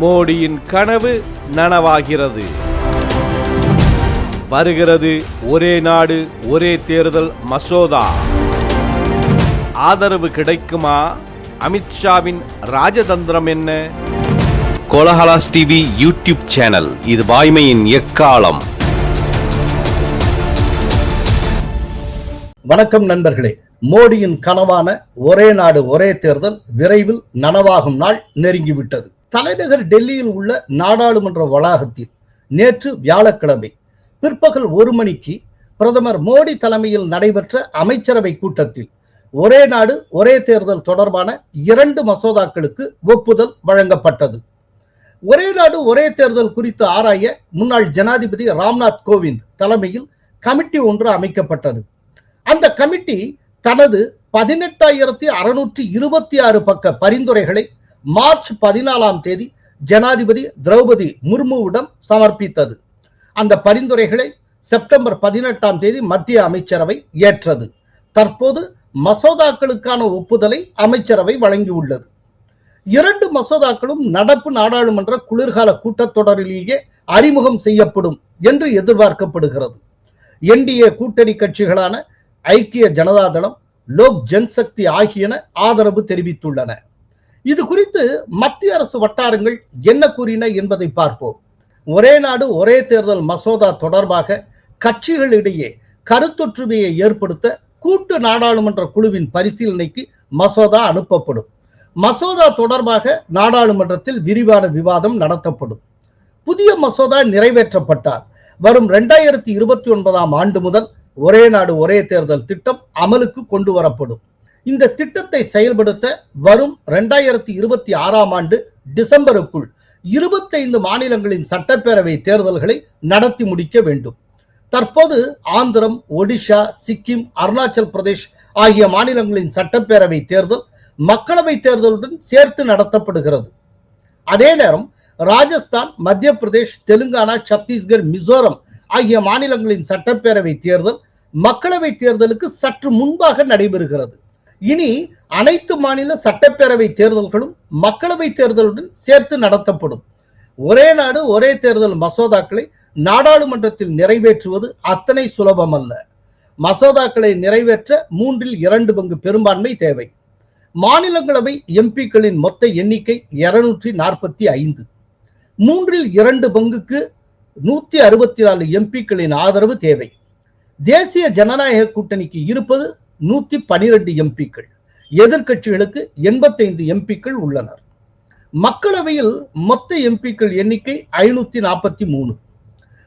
மோடியின் கனவு நனவாகிறது. வருகிறது ஒரே நாடு ஒரே தேர்தல் மசோதா. ஆதரவு கிடைக்குமா? அமித்ஷாவின் ராஜதந்திரம் என்ன? கோலஹலாஸ் டிவி யூடியூப் சேனல் இது வாய்மையின் எக்காலம். வணக்கம் நண்பர்களே. மோடியின் கனவான ஒரே நாடு ஒரே தேர்தல் விரைவில் நனவாகும் நாள் நெருங்கிவிட்டது. தலைநகர் டெல்லியில் உள்ள நாடாளுமன்ற வளாகத்தில் நேற்று வியாழக்கிழமை பிற்பகல் ஒரு மணிக்கு பிரதமர் மோடி தலைமையில் நடைபெற்ற அமைச்சரவை கூட்டத்தில் ஒரே நாடு ஒரே தேர்தல் தொடர்பான இரண்டு மசோதாக்களுக்கு ஒப்புதல் வழங்கப்பட்டது. ஒரே நாடு ஒரே தேர்தல் குறித்து ஆராய முன்னாள் ஜனாதிபதி ராம்நாத் கோவிந்த் தலைமையில் கமிட்டி ஒன்று அமைக்கப்பட்டது. அந்த கமிட்டி தனது பதினெட்டாயிரத்தி அறுநூற்றி இருபத்தி ஆறு பக்க பரிந்துரைகளை மார்ச் பதினாலாம் தேதி ஜனாதிபதி திரௌபதி முர்முவிடம் சமர்ப்பித்தது. அந்த பரிந்துரைகளை செப்டம்பர் பதினெட்டாம் தேதி மத்திய அமைச்சரவை ஏற்றது. தற்போது மசோதாக்களுக்கான ஒப்புதலை அமைச்சரவை வழங்கியுள்ளது. இரண்டு மசோதாக்களும் நடப்பு நாடாளுமன்ற குளிர்கால கூட்டத்தொடரிலேயே அறிமுகம் செய்யப்படும் என்று எதிர்பார்க்கப்படுகிறது. என்டிஏ கூட்டணி கட்சிகளான ஐக்கிய ஜனதாதளம் லோக் ஜன்சக்தி ஆகியன ஆதரவு தெரிவித்துள்ளன. இது குறித்து மத்திய அரசு வட்டாரங்கள் என்ன கூறின என்பதை பார்ப்போம். ஒரே நாடு ஒரே தேர்தல் மசோதா தொடர்பாக கட்சிகளிடையே கருத்தொற்றுமையை ஏற்படுத்த கூட்டு நாடாளுமன்ற குழுவின் பரிசீலனைக்கு மசோதா அனுப்பப்படும். மசோதா தொடர்பாக நாடாளுமன்றத்தில் விரிவான விவாதம் நடத்தப்படும். புதிய மசோதா நிறைவேற்றப்பட்டால் வரும் இரண்டாயிரத்தி இருபத்தி ஒன்பதாம் ஆண்டு முதல் ஒரே நாடு ஒரே தேர்தல் திட்டம் அமலுக்கு கொண்டு வரப்படும். இந்த திட்டத்தை செயல்படுத்த வரும் இரண்டாயிரத்தி இருபத்தி ஆறாம் ஆண்டு டிசம்பருக்குள் இருபத்தைந்து மாநிலங்களின் சட்டப்பேரவை தேர்தல்களை நடத்தி முடிக்க வேண்டும். தற்போது ஆந்திரம் ஒடிஷா சிக்கிம் அருணாச்சல் பிரதேஷ் ஆகிய மாநிலங்களின் சட்டப்பேரவை தேர்தல் மக்களவை தேர்தலுடன் சேர்த்து நடத்தப்படுகிறது. அதே நேரம் ராஜஸ்தான் மத்திய பிரதேஷ் தெலுங்கானா சத்தீஸ்கர் மிசோரம் ஆகிய மாநிலங்களின் சட்டப்பேரவை தேர்தல் மக்களவை தேர்தலுக்கு சற்று முன்பாக நடைபெறுகிறது. இனி அனைத்து மாநில சட்டப்பேரவை தேர்தல்களும் மக்களவை தேர்தலுடன் சேர்த்து நடத்தப்படும். ஒரே நாடு ஒரே தேர்தல் மசோதாக்களை நாடாளுமன்றத்தில் நிறைவேற்றுவது அத்தனை சுலபம் அல்ல மசோதாக்களை நிறைவேற்ற மூன்றில் இரண்டு பங்கு பெரும்பான்மை தேவை. மாநிலங்களவை எம்பிக்களின் மொத்த எண்ணிக்கை இருநூற்றி நாற்பத்தி ஐந்து. மூன்றில் இரண்டு பங்குக்கு நூத்தி அறுபத்தி நாலு எம்பிக்களின் ஆதரவு தேவை. தேசிய ஜனநாயக கூட்டணிக்கு இருப்பது நூத்தி பனிரெண்டு எம்பிக்கள். எதிர்கட்சிகளுக்கு எண்பத்தைந்து எம்பிக்கள் உள்ளனர். மக்களவையில் மொத்த எம்பிக்கள் எண்ணிக்கை ஐநூத்தி நாற்பத்தி மூணு.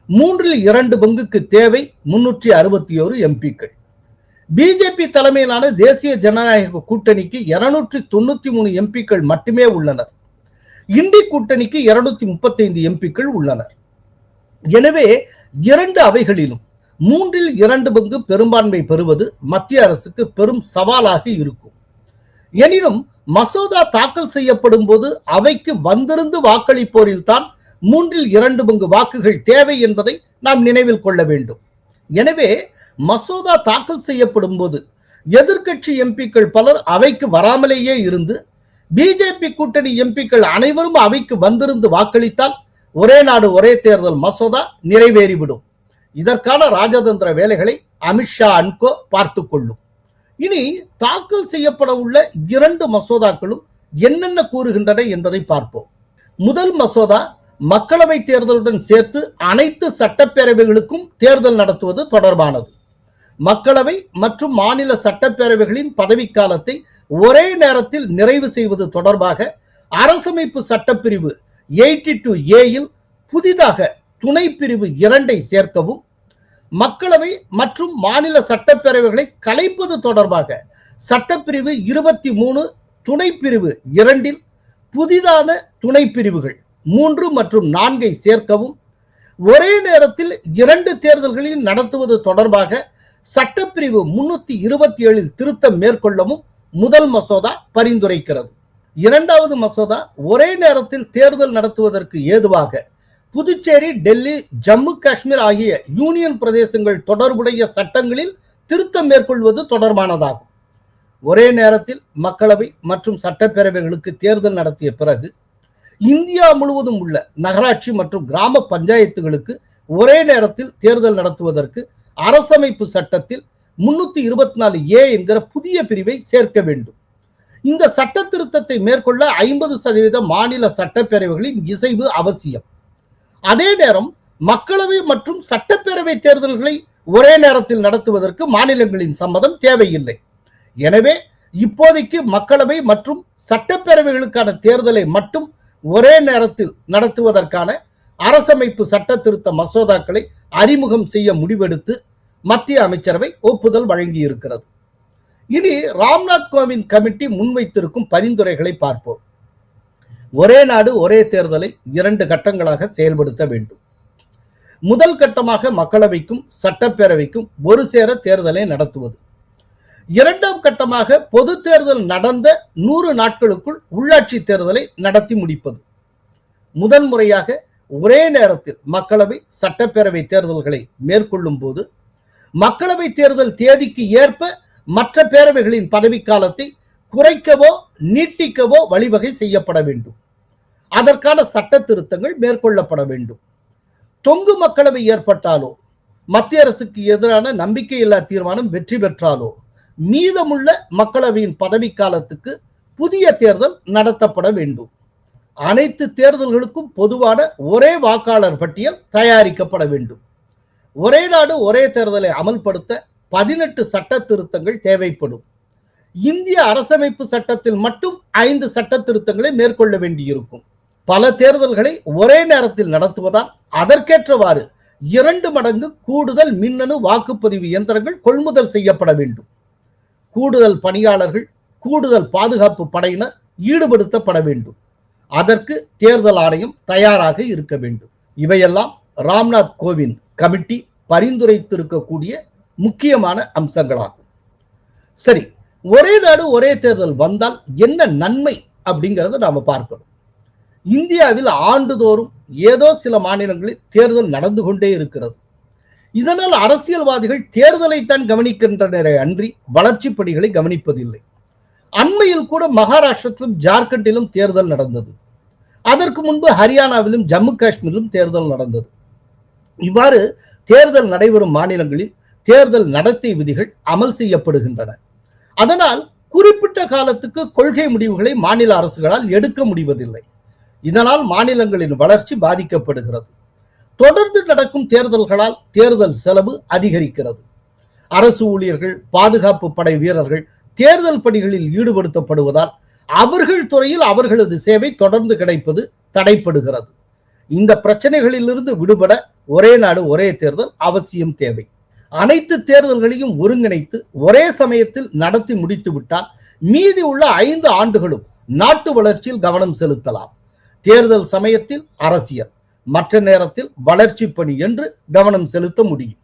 மூன்றில் இரண்டு பங்குக்கு தேவை முன்னூற்றி அறுபத்தி ஒரு எம்பிக்கள். பிஜேபி தலைமையிலான தேசிய ஜனநாயக கூட்டணிக்கு இருநூற்றி தொண்ணூத்தி மூணு எம்பிக்கள் மட்டுமே உள்ளனர். இண்டி கூட்டணிக்கு இருநூத்தி முப்பத்தைந்து எம்பிக்கள் உள்ளனர். எனவே இரண்டு அவைகளிலும் மூன்றில் இரண்டு பங்கு பெரும்பான்மை பெறுவது மத்திய அரசுக்கு பெரும் சவாலாக இருக்கும். எனினும் மசோதா தாக்கல் செய்யப்படும் போது அவைக்கு வந்திருந்து வாக்களிப்போரில் தான் மூன்றில் இரண்டு பங்கு வாக்குகள் தேவை என்பதை நாம் நினைவில் கொள்ள வேண்டும். எனவே மசோதா தாக்கல் செய்யப்படும் போது எதிர்கட்சி எம்பிக்கள் பலர் அவைக்கு வராமலேயே இருந்து பிஜேபி கூட்டணி எம்பிக்கள் அனைவரும் அவைக்கு வந்திருந்து வாக்களித்தால் ஒரே நாடு ஒரே தேர்தல் மசோதா நிறைவேறிவிடும். இதற்கான ராஜதந்திர வேலைகளை அமித்ஷா அன்கோ பார்த்து கொள்ளும். இனி தாக்கல் செய்யப்பட உள்ள இரண்டு மசோதாக்களும் என்னென்ன கூறுகின்றன என்பதை பார்ப்போம். முதல் மசோதா மக்களவை தேர்தலுடன் சேர்த்து அனைத்து சட்டப்பேரவைகளுக்கும் தேர்தல் நடத்துவது தொடர்பானது. மக்களவை மற்றும் மாநில சட்டப்பேரவைகளின் பதவிக்காலத்தை ஒரே நேரத்தில் நிறைவு செய்வது தொடர்பாக அரசமைப்பு சட்டப்பிரிவு எயிட்டி டு ஏயில் புதிதாக துணை பிரிவு இரண்டை சேர்க்கவும் மக்களவை மற்றும் மாநில சட்டப்பேரவைகளை கலைப்பது தொடர்பாக சட்டப்பிரிவு இருபத்தி மூணு துணை பிரிவு இரண்டில் புதிதான துணை பிரிவுகள் மூன்று மற்றும் நான்கை சேர்க்கவும் ஒரே நேரத்தில் இரண்டு தேர்தல்களில் நடத்துவது தொடர்பாக சட்டப்பிரிவு முன்னூத்தி இருபத்தி ஏழில் திருத்தம் மேற்கொள்ளவும் முதல் மசோதா பரிந்துரைக்கிறது. இரண்டாவது மசோதா ஒரே நேரத்தில் தேர்தல் நடத்துவதற்கு ஏதுவாக புதுச்சேரி டெல்லி ஜம்மு காஷ்மீர் ஆகிய யூனியன் பிரதேசங்கள் தொடர்புடைய சட்டங்களில் திருத்தம் மேற்கொள்வது தொடர்பானதாகும். ஒரே நேரத்தில் மக்களவை மற்றும் சட்டப்பேரவைகளுக்கு தேர்தல் நடத்திய பிறகு இந்தியா முழுவதும் உள்ள நகராட்சி மற்றும் கிராம பஞ்சாயத்துகளுக்கு ஒரே நேரத்தில் தேர்தல் நடத்துவதற்கு அரசமைப்பு சட்டத்தில் முன்னூத்தி இருபத்தி நாலு ஏ என்கிற புதிய பிரிவை சேர்க்க வேண்டும். இந்த சட்ட திருத்தத்தை மேற்கொள்ள ஐம்பது சதவீத மாநில சட்டப்பேரவைகளின் இசைவு அவசியம். அதே நேரம் மக்களவை மற்றும் சட்டப்பேரவை தேர்தல்களை ஒரே நேரத்தில் நடத்துவதற்கு மாநிலங்களின் சம்மதம் தேவையில்லை. எனவே இப்போதைக்கு மக்களவை மற்றும் சட்டப்பேரவைகளுக்கான தேர்தலை மட்டும் ஒரே நேரத்தில் நடத்துவதற்கான அரசமைப்பு சட்ட திருத்த மசோதாக்களை அறிமுகம் செய்ய முடிவெடுத்து மத்திய அமைச்சரவை ஒப்புதல் வழங்கி இருக்கிறது இனி ராம்நாத் கோவிந்த் கமிட்டி முன்வைத்திருக்கும் பரிந்துரைகளை பார்ப்போம். ஒரே நாடு ஒரே தேர்தலை இரண்டு கட்டங்களாக செயல்படுத்த வேண்டும். முதல் கட்டமாக மக்களவைக்கும் சட்டப்பேரவைக்கும் ஒரு சேர தேர்தலை நடத்துவது. இரண்டாம் கட்டமாக பொது தேர்தல் நடந்த நூறு நாட்களுக்குள் உள்ளாட்சி தேர்தலை நடத்தி முடிப்பது. முதன் முறையாக ஒரே நேரத்தில் மக்களவை சட்டப்பேரவை தேர்தல்களை மேற்கொள்ளும் போது மக்களவை தேர்தல் தேதிக்கு ஏற்ப மற்ற பேரவைகளின் பதவிக்காலத்தை குறைக்கவோ நீட்டிக்கவோ வழிவகை செய்யப்பட வேண்டும். அதற்கான சட்ட திருத்தங்கள் மேற்கொள்ளப்பட வேண்டும். தொங்கு மக்களவை ஏற்பட்டாலோ மத்திய அரசுக்கு எதிரான நம்பிக்கையில்லா தீர்மானம் வெற்றி பெற்றாலோ மீதமுள்ள மக்களவையின் பதவிக்காலத்துக்கு புதிய தேர்தல் நடத்தப்பட வேண்டும். அனைத்து தேர்தல்களுக்கும் பொதுவான ஒரே வாக்காளர் பட்டியல் தயாரிக்கப்பட வேண்டும். ஒரே நாடு ஒரே தேர்தலை அமல்படுத்த பதினெட்டு சட்ட திருத்தங்கள் தேவைப்படும். இந்திய அரசமைப்பு சட்டத்தில் மட்டும் ஐந்து சட்ட திருத்தங்களை மேற்கொள்ள வேண்டியிருக்கும். பல தேர்தல்களை ஒரே நேரத்தில் நடத்துவதால் அதற்கேற்றவாறு இரண்டு மடங்கு கூடுதல் மின்னணு வாக்குப்பதிவு இயந்திரங்கள் கொள்முதல் செய்யப்பட வேண்டும். கூடுதல் பணியாளர்கள் கூடுதல் பாதுகாப்பு படையினர் ஈடுபடுத்தப்பட வேண்டும். அதற்கு தேர்தல் ஆணையம் தயாராக இருக்க வேண்டும். இவையெல்லாம் ராம்நாத் கோவிந்த் கமிட்டி பரிந்துரைத்திருக்கக்கூடிய முக்கியமான அம்சங்களாகும். சரி ஒரே நாடு ஒரே தேர்தல் வந்தால் என்ன நன்மை அப்படிங்கறத நாம பார்க்கணும். இந்தியாவில் ஆண்டுதோறும் ஏதோ சில மாநிலங்களில் தேர்தல் நடந்து கொண்டே இருக்கிறது. இதனால் அரசியல்வாதிகள் தேர்தலைத்தான் கவனிக்கின்றனரே அன்றி வளர்ச்சி பணிகளை கவனிப்பதில்லை. அண்மையில் கூட மகாராஷ்டிரத்திலும் ஜார்க்கண்டிலும் தேர்தல் நடந்தது. அதற்கு முன்பு ஹரியானாவிலும் ஜம்மு காஷ்மீரிலும் தேர்தல் நடந்தது. இவ்வாறு தேர்தல் நடைபெறும் மாநிலங்களில் தேர்தல் நடத்தை விதிகள் அமல் செய்யப்படுகின்றன. அதனால் குறிப்பிட்ட காலத்துக்கு கொள்கை முடிவுகளை மாநில அரசுகளால் எடுக்க முடிவதில்லை. இதனால் மாநிலங்களின் வளர்ச்சி பாதிக்கப்படுகிறது. தொடர்ந்து நடக்கும் தேர்தல்களால் தேர்தல் செலவு அதிகரிக்கிறது. அரசு ஊழியர்கள் பாதுகாப்பு படை வீரர்கள் தேர்தல் பணிகளில் ஈடுபடுத்தப்படுவதால் அவர்கள் துறையில் அவர்களது சேவை தொடர்ந்து கிடைப்பது தடைப்படுகிறது. இந்த பிரச்சனைகளிலிருந்து விடுபட ஒரே நாடு ஒரே தேர்தல் அவசியம் தேவை. அனைத்து தேர்தல்களையும் ஒருங்கிணைத்து ஒரே சமயத்தில் நடத்தி முடித்து விட்டால் மீதி உள்ள ஐந்து ஆண்டுகளும் நாட்டு வளர்ச்சியில் கவனம் செலுத்தலாம். தேர்தல் சமயத்தில் அரசியல் மற்ற நேரத்தில் வளர்ச்சி பணி என்று கவனம் செலுத்த முடியும்.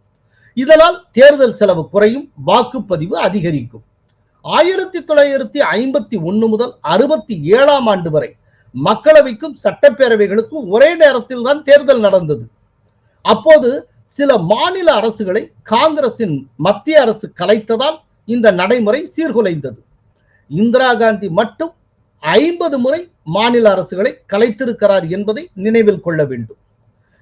இதனால் தேர்தல் செலவு குறையும் வாக்குப்பதிவு அதிகரிக்கும். ஆயிரத்தி தொள்ளாயிரத்தி ஐம்பத்தி ஒன்று முதல் அறுபத்தி ஏழாம் ஆண்டு வரை மக்களவைக்கும் சட்டப்பேரவைகளுக்கும் ஒரே நேரத்தில் தான் தேர்தல் நடந்தது. அப்போது சில மாநில அரசுகளை காங்கிரசின் மத்திய அரசு கலைத்ததால் இந்த நடைமுறை சீர்குலைந்தது. இந்திரா காந்தி மட்டும் ஐம்பது முறை மாநில அரசுகளை கலைத்திருக்கிறார் என்பதை நினைவில் கொள்ள வேண்டும்.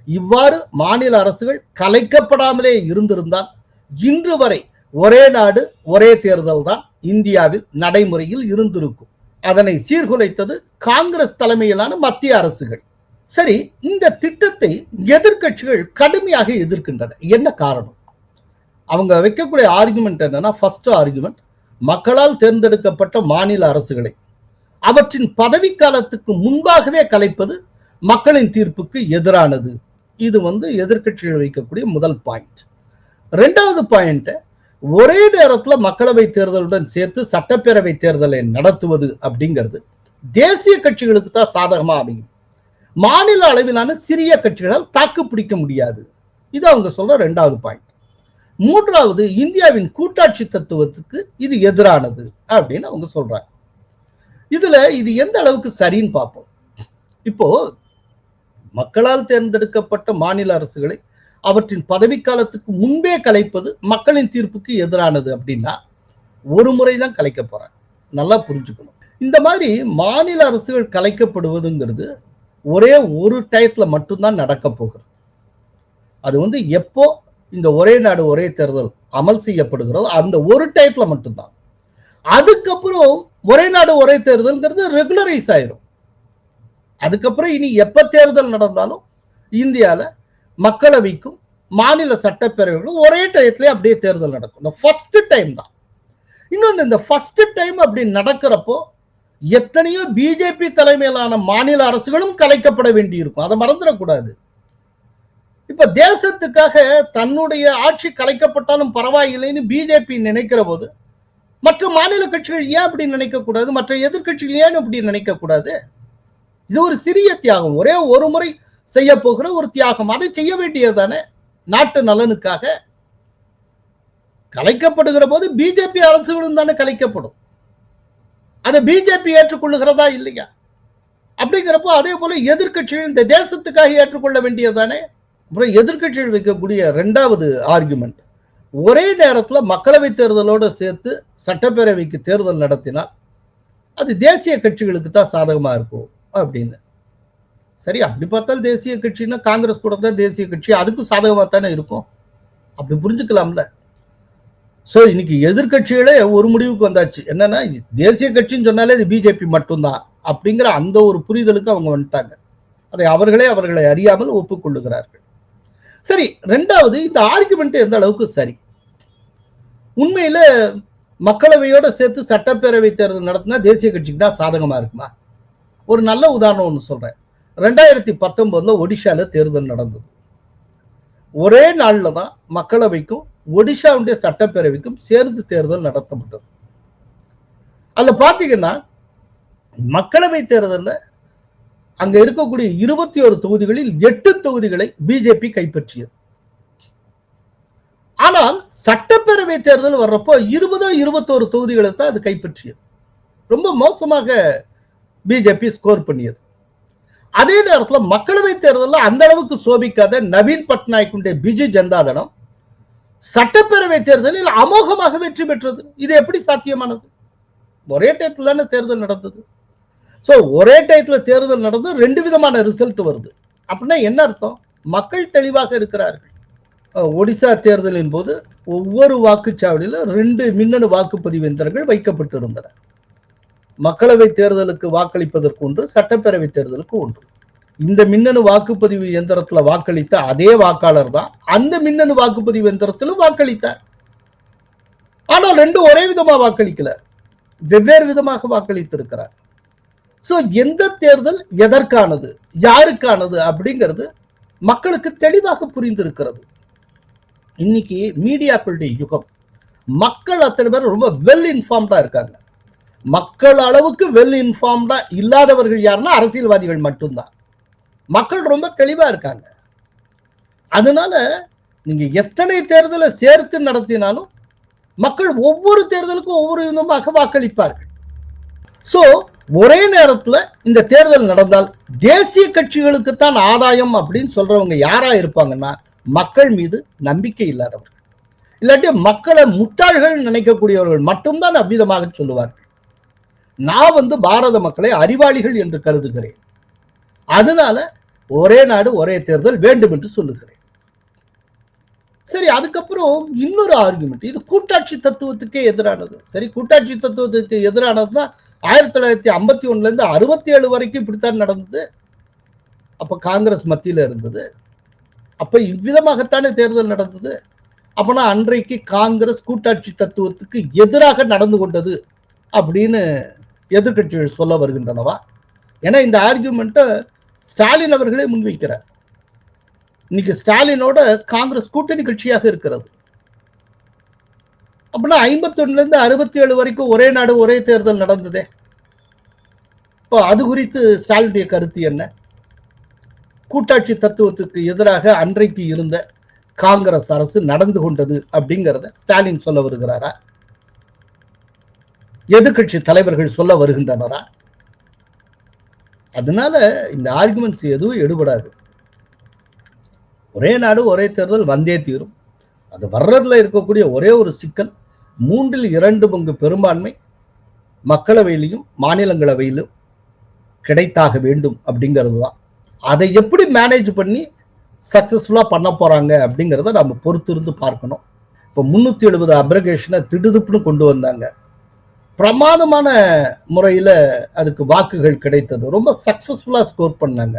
இவ்வாறு மாநில அரசுகள் கலைக்கப்படாமலே இருந்திருந்தால் இன்று வரை ஒரே நாடு ஒரே தேர்தல் தான் இந்தியாவில் நடைமுறையில் இருந்திருக்கும். அதனை சீர்குலைத்தது காங்கிரஸ் தலைமையிலான மத்திய அரசுகள். சரி இந்த திட்டத்தை எதிர்க்கட்சிகள் கடுமையாக எதிர்க்கின்றன. என்ன காரணம்? அவங்க வைக்கக்கூடிய ஆர்குமெண்ட் என்னன்னா ஃபர்ஸ்ட் ஆர்குமெண்ட் மக்களால் தேர்ந்தெடுக்கப்பட்ட மாநில அரசுகளை அவற்றின் பதவிக்காலத்துக்கு முன்பாகவே கலைப்பது மக்களின் தீர்ப்புக்கு எதிரானது. இது வந்து எதிர்க்கட்சிகள் வைக்கக்கூடிய முதல் பாயிண்ட் ரெண்டாவது பாயிண்ட் ஒரே நேரத்துல மக்களவை தேர்தலுடன் சேர்த்து சட்டப்பேரவை தேர்தலை நடத்துவது அப்படிங்கிறது. தேசிய கட்சிகளுக்கு தான் சாதகமா அமையும். மாநில அளவிலான சிறிய கட்சிகளால் தாக்கு பிடிக்க முடியாது. இது அவங்க சொல்ற ரெண்டாவது பாயிண்ட் மூன்றாவது இந்தியாவின் கூட்டாட்சி தத்துவத்துக்கு இது எதிரானது அப்படின்னு அவங்க சொல்றாங்க. இதுல இது எந்த அளவுக்கு சரின்னு பார்ப்போம். இப்போ மக்களால் தேர்ந்தெடுக்கப்பட்ட மாநில அரசுகளை அவற்றின் பதவிக்காலத்துக்கு முன்பே கலைப்பது மக்களின் தீர்ப்புக்கு எதிரானது அப்படின்னா ஒரு முறை தான் கலைக்க போறாங்க. நல்லா புரிஞ்சுக்கணும். இந்த மாதிரி மாநில அரசுகள் கலைக்கப்படுவதுங்கிறது ஒரே ஒரு டயத்துல மட்டும்தான் நடக்க போகிறது. அது வந்து எப்போ இந்த ஒரே நாடு ஒரே தேர்தல் அமல் செய்யப்படுகிறதோ அந்த ஒரு டயத்துல மட்டும்தான். அதுக்கப்புறம் ஒரே நாடு ஒரே தேர்தல்ங்கிறது ரெகுலரைஸ் ஆயிரும். அதுக்கப்புறம் இனி எப்ப தேர்தல் நடந்தாலும் இந்தியால மக்களவைக்கும் மாநில சட்டப்பேரவைகளும் ஒரே டயத்துல அப்படியே தேர்தல் நடக்கும். இந்த ஃபர்ஸ்ட் டைம் தான். இன்னொன்னு இந்த ஃபர்ஸ்ட் டைம் அப்படி நடக்கிறப்போ எத்தனையோ பிஜேபி தலைமையிலான மாநில அரசுகளும் கலைக்கப்பட வேண்டி இருக்கும் அதை மறந்துடக்கூடாது. இப்ப தேசத்துக்காக தன்னுடைய ஆட்சி கலைக்கப்பட்டாலும் பரவாயில்லைன்னு பிஜேபி நினைக்கிற போது மற்ற மாநில கட்சிகள் ஏன் அப்படி நினைக்க கூடாது? மற்ற எதிர்கட்சிகள் ஏன் அப்படி நினைக்க கூடாது? இது ஒரு சிறிய தியாகம். ஒரே ஒரு முறை செய்ய போகிற ஒரு தியாகம். அதை செய்ய வேண்டியதுதானே? நாட்டு நலனுக்காக. கலைக்கப்படுகிற போது பிஜேபி அரசுகளும் தானே கலைக்கப்படும். அதை பிஜேபி ஏற்றுக்கொள்ளுகிறதா இல்லையா? அப்படிங்கிறப்போ அதே போல எதிர்கட்சிகள் இந்த தேசத்துக்காக ஏற்றுக்கொள்ள வேண்டியதுதானே? அப்புறம் எதிர்க்கட்சிகள் வைக்கக்கூடிய ரெண்டாவது ஆர்குமெண்ட் ஒரே நேரத்தில் மக்களவை தேர்தலோடு சேர்த்து சட்டப்பேரவைக்கு தேர்தல் நடத்தினால் அது தேசிய கட்சிகளுக்கு தான் சாதகமாக இருக்கும் அப்படின்னு. சரி அப்படி பார்த்தால் தேசிய கட்சின்னா காங்கிரஸ் கூட தான் தேசிய கட்சி அதுக்கும் சாதகமாக தானே இருக்கும். அப்படி புரிஞ்சுக்கலாம்ல. ஸோ இன்னைக்கு எதிர்க்கட்சிகளே ஒரு முடிவுக்கு வந்தாச்சு. என்னன்னா தேசிய கட்சின்னு சொன்னாலே இது பிஜேபி மட்டும்தான் அப்படிங்கிற அந்த ஒரு புரிதலுக்கு அவங்க வந்துட்டாங்க. அதை அவர்களே அவர்களை அறியாமல் ஒப்புக்கொள்ளுகிறார்கள். சரி ரெண்டாவது இந்த ஆர்குமெண்ட் எந்த அளவுக்கு சரி? உண்மையில மக்களவையோட சேர்த்து சட்டப்பேரவை தேர்தல் நடத்தினா தேசிய கட்சிக்கு தான் சாதகமா இருக்குமா? ஒரு நல்ல உதாரணம் ஒன்று சொல்றேன். ரெண்டாயிரத்தி பத்தொன்பதுல ஒடிஷால தேர்தல் நடந்தது. ஒரே நாள்ல தான் மக்களவைக்கும் ஒடிஷாவுடைய சட்டப்பேரவைக்கும் சேர்ந்து தேர்தல் நடத்தப்பட்டது. அதுல பாத்தீங்கன்னா மக்களவை தேர்தலில் அங்க இருக்கக்கூடிய இருபத்தி ஒரு தொகுதிகளில் எட்டு தொகுதிகளை பிஜேபி கைப்பற்றியது. ஆனால் சட்டப்பேரவை தேர்தல் வர்றப்போ இருபதோ இருபத்தோரு தொகுதிகளை தான் அது கைப்பற்றியது. ரொம்ப மோசமாக பிஜேபி ஸ்கோர் பண்ணியது. அதே நேரத்துல மக்களவை தேர்தலில் அந்த அளவுக்கு சோபிக்காத நவீன் பட்நாயக்குடைய பிஜு ஜனதாதளம் சட்டப்பேரவை தேர்தலில் அமோகமாக வெற்றி பெற்றது. இது எப்படி சாத்தியமானது? ஒரே டயத்தில் தானே தேர்தல் நடந்தது. சோ ஒரே டயத்தில் தேர்தல் நடந்து ரெண்டு விதமான ரிசல்ட் வருது. அப்படின்னா என்ன அர்த்தம்? மக்கள் தெளிவாக இருக்கிறார்கள். ஒடிசா தேர்தலின் போது ஒவ்வொரு வாக்குச்சாவடியிலும் ரெண்டு மின்னணு வாக்குப்பதிவு எந்திரங்கள் வைக்கப்பட்டிருந்தன. மக்களவை தேர்தலுக்கு வாக்களிப்பதற்கு ஒன்று சட்டப்பேரவை தேர்தலுக்கு ஒன்று. இந்த மின்னணு வாக்குப்பதிவு எந்திரத்துல வாக்களித்த அதே வாக்காளர் தான் அந்த மின்னணு வாக்குப்பதிவு எந்திரத்திலும் வாக்களித்தார். ஆனால் ரெண்டும் ஒரே விதமா வாக்களிக்கல. வெவ்வேறு விதமாக வாக்களித்திருக்கிறார். சோ எந்த தேர்தல் எதற்கானது யாருக்கானது அப்படிங்கிறது மக்களுக்கு தெளிவாக புரிந்திருக்கிறது. இன்னைக்கு மீடியாக்களுடைய யுகம். மக்கள் அத்தனை பேர் ரொம்ப வெல் இன்ஃபார்ம்டா இருக்காங்க. மக்கள் அளவுக்கு வெல் இன்ஃபார்ம்டா இல்லாதவர்கள் யாருன்னா அரசியல்வாதிகள் மட்டும்தான். மக்கள் ரொம்ப தெளிவா இருக்காங்க. அதனால நீங்க எத்தனை தேர்தலை சேர்த்து நடத்தினாலும் மக்கள் ஒவ்வொரு தேர்தலுக்கும் ஒவ்வொரு விதமாக வாக்களிப்பார்கள். சோ ஒரே நேரத்துல இந்த தேர்தல் நடந்தால் தேசிய கட்சிகளுக்கு தான் ஆதாயம் அப்படின்னு சொல்றவங்க யாரா இருப்பாங்கன்னா மக்கள் மீது நம்பிக்கை இல்லாதவர்கள். இல்லாட்டி மக்களை முட்டாள்கள் நினைக்கக்கூடியவர்கள் மட்டும்தான் அவ்விதமாக சொல்லுவார்கள். நான் வந்து பாரத மக்களை அறிவாளிகள் என்று கருதுகிறேன். அதனால ஒரே நாடு ஒரே தேர்தல் வேண்டும் என்று சொல்லுகிறேன். சரி அதுக்கப்புறம் இன்னொரு ஆர்குமெண்ட் இது கூட்டாட்சி தத்துவத்துக்கே எதிரானது. சரி கூட்டாட்சி தத்துவத்துக்கு எதிரானதுதான் ஆயிரத்தி தொள்ளாயிரத்தி ஐம்பத்தி ஒண்ணுல இருந்து அறுபத்தி ஏழு வரைக்கும் இப்படித்தான் நடந்தது. அப்ப காங்கிரஸ் மத்தியில இருந்தது. அப்ப இவ்விதமாகத்தானே தேர்தல் நடந்தது? அப்பனா அன்றைக்கு காங்கிரஸ் கூட்டாட்சி தத்துவத்துக்கு எதிராக நடந்து கொண்டது அப்படின்னு எதிர்கட்சிகள் சொல்ல வருகின்றனவா? ஏன்னா இந்த ஆர்கியூமெண்ட்டை ஸ்டாலின் அவர்களே முன்வைக்கிறார். இன்னைக்கு ஸ்டாலினோட காங்கிரஸ் கூட்டணி கட்சியாக இருக்கிறது. அப்படின்னா ஐம்பத்தி இருந்து அறுபத்தி ஏழு வரைக்கும் ஒரே நாடு ஒரே தேர்தல் நடந்ததே. இப்போ அது குறித்து ஸ்டாலினுடைய கருத்து என்ன? கூட்டாட்சி தத்துவத்துக்கு எதிராக அன்றைக்கு இருந்த காங்கிரஸ் அரசு நடந்து கொண்டது அப்படிங்கிறத ஸ்டாலின் சொல்ல வருகிறாரா? எதிர்கட்சி தலைவர்கள் சொல்ல வருகின்றனரா? அதனால இந்த ஆர்குமெண்ட்ஸ் எதுவும் எடுபடாது. ஒரே நாடு ஒரே தேர்தல் வந்தே தீரும். அது வர்றதுல இருக்கக்கூடிய ஒரே ஒரு சிக்கல் மூன்றில் இரண்டு பங்கு பெரும்பான்மை மக்களவையிலையும் மாநிலங்களவையிலும் கிடைத்தாக வேண்டும் அப்படிங்கிறது தான் அதை எப்படி மேனேஜ் பண்ணி சக்ஸஸ்ஃபுல்லாக பண்ண போகிறாங்க அப்படிங்கிறத நம்ம பொறுத்திருந்து பார்க்கணும். இப்போ முந்நூற்றி எழுபது அப்ரகேஷனை திடுதுப்புன்னு கொண்டு வந்தாங்க. பிரமாதமான முறையில் அதுக்கு வாக்குகள் கிடைத்தது. ரொம்ப சக்ஸஸ்ஃபுல்லாக ஸ்கோர் பண்ணாங்க.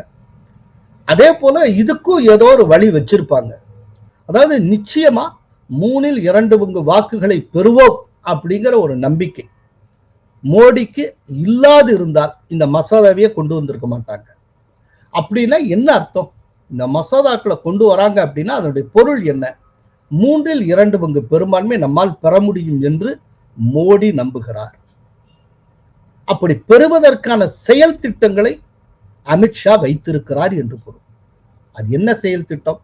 அதே போல் இதுக்கும் ஏதோ ஒரு வழி வச்சிருப்பாங்க. அதாவது நிச்சயமாக மூணில் இரண்டு பங்கு வாக்குகளை பெறுவோம் அப்படிங்கிற ஒரு நம்பிக்கை. மோடிக்கு இல்லாது இருந்தால் இந்த மசோதாவையே கொண்டு வந்திருக்க மாட்டாங்க. அப்படின்னா என்ன அர்த்தம்? இந்த மசோதாக்களை கொண்டு வராங்க அப்படின்னா அதனுடைய பொருள் என்ன? மூன்றில் இரண்டு பங்கு பெரும்பான்மை நம்மால் பெற முடியும் என்று மோடி நம்புகிறார். அப்படி பெறுவதற்கான செயல் திட்டங்களை அமித்ஷா வைத்திருக்கிறார் என்று பொருள். அது என்ன செயல் திட்டம்?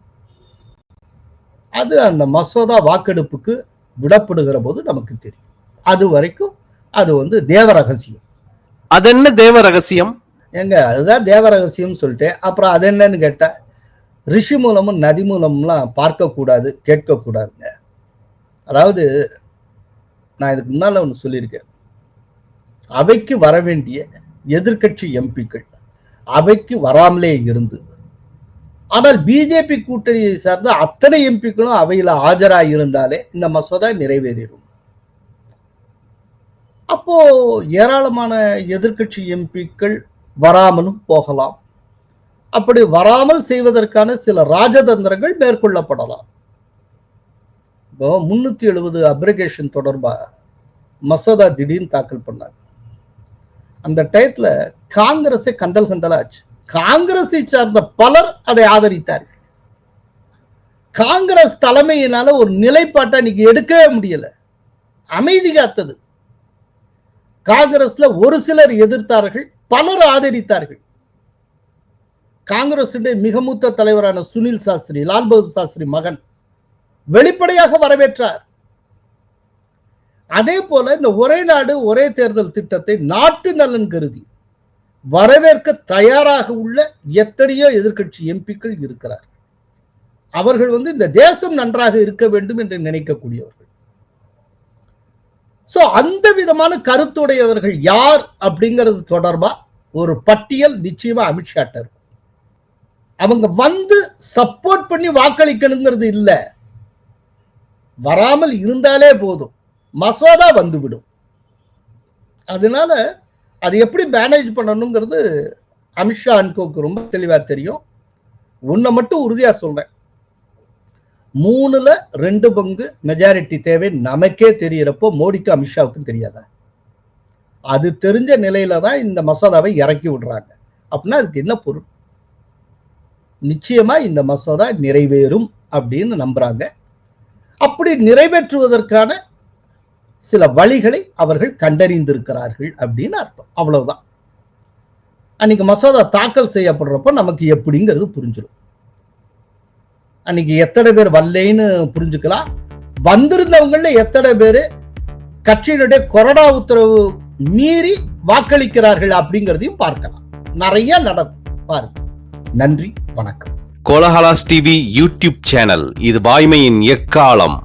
அது அந்த மசோதா வாக்கெடுப்புக்கு விடப்படுகிற போது நமக்கு தெரியும். அது வரைக்கும் அது வந்து தேவ ரகசியம். அது என்ன தேவ ரகசியம்? ஏங்க அதுதான் தேவரகசியம்னு சொல்லிட்டு அப்புறம் அது என்னன்னு கேட்டால் ரிஷி மூலமும் நதி மூலம்லாம் பார்க்கக்கூடாது கேட்கக்கூடாதுங்க. அதாவது நான் இதுக்கு முன்னால் ஒன்று சொல்லியிருக்கேன். அவைக்கு வர வேண்டிய எதிர்க்கட்சி எம்பிக்கள் அவைக்கு வராமலே இருந்து ஆனால் பிஜேபி கூட்டணியை சார்ந்த அத்தனை எம்பிக்களும் அவையில் ஆஜராக இருந்தாலே இந்த மசோதா நிறைவேறிடும். அப்போ ஏராளமான எதிர்க்கட்சி எம்பிக்கள் வராமலும் போகலாம். அப்படி வராமல் செய்வதற்கான சில ராஜதந்திரங்கள் மேற்கொள்ளப்படலாம். இப்போ முன்னூத்தி எழுபது அப்ரிகேஷன் தொடர்பா மசோதா திடீர்னு தாக்கல் பண்ணாங்க. அந்த டயத்துல காங்கிரஸை கண்டல் கண்டலாச்சு காங்கிரஸை சார்ந்த பலர் அதை ஆதரித்தார்கள். காங்கிரஸ் தலைமையினால ஒரு நிலைப்பாட்டை இன்னைக்கு எடுக்கவே முடியல. அமைதி காத்தது. காங்கிரஸ்ல ஒரு சிலர் எதிர்த்தார்கள் பலர் ஆதரித்தார்கள். காங்கிரஸ் மிக மூத்த தலைவரான சுனில் சாஸ்திரி லால் பகதூர் சாஸ்திரி மகன் வெளிப்படையாக வரவேற்றார். அதே போல இந்த ஒரே நாடு ஒரே தேர்தல் திட்டத்தை நாட்டு நலன் கருதி வரவேற்க தயாராக உள்ள எத்தனையோ எதிர்க்கட்சி எம்பிக்கள் இருக்கிறார் அவர்கள் வந்து இந்த தேசம் நன்றாக இருக்க வேண்டும் என்று நினைக்கக்கூடியவர்கள். சோ அந்த விதமான கருத்துடையவர்கள் யார் அப்படிங்கிறது தொடர்பா ஒரு பட்டியல் நிச்சயமா அமித்ஷாட்ட இருக்கும். அவங்க வந்து சப்போர்ட் பண்ணி வாக்களிக்கணுங்கிறது இல்ல. வராமல் இருந்தாலே போதும். மசோதா வந்துவிடும். அதனால அது எப்படி மேனேஜ் பண்ணணுங்கிறது அமித்ஷா அன்கோக்கு ரொம்ப தெளிவா தெரியும். உன்னை மட்டும் உறுதியா சொல்றேன். மூணுல ரெண்டு பங்கு மெஜாரிட்டி தேவை. நமக்கே தெரியறப்போ மோடிக்கு அமித்ஷாவுக்கும் தெரியாதா? அது தெரிஞ்ச நிலையில தான் இந்த மசோதாவை இறக்கி விடுறாங்க. அப்படின்னா அதுக்கு என்ன பொருள்? நிச்சயமா இந்த மசோதா நிறைவேறும் அப்படின்னு நம்புறாங்க. அப்படி நிறைவேற்றுவதற்கான சில வழிகளை அவர்கள் கண்டறிந்திருக்கிறார்கள் அப்படின்னு அர்த்தம். அவ்வளவுதான். அன்னைக்கு மசோதா தாக்கல் செய்யப்படுறப்ப நமக்கு எப்படிங்கிறது புரிஞ்சிடும் அன்னைக்கு எத்தனை பேர் வரலைன்னு புரிஞ்சுக்கலாம். வந்திருந்தவங்கள எத்தனை பேர் கட்சியினுடைய கொரோனா உத்தரவு மீறி வாக்களிக்கிறார்கள் அப்படிங்கிறதையும் பார்க்கலாம். நிறைய நடக்கும். பாருங்க. நன்றி. வணக்கம். Kolahalas TV YouTube channel. இது வாய்மையின் எக்காலம்.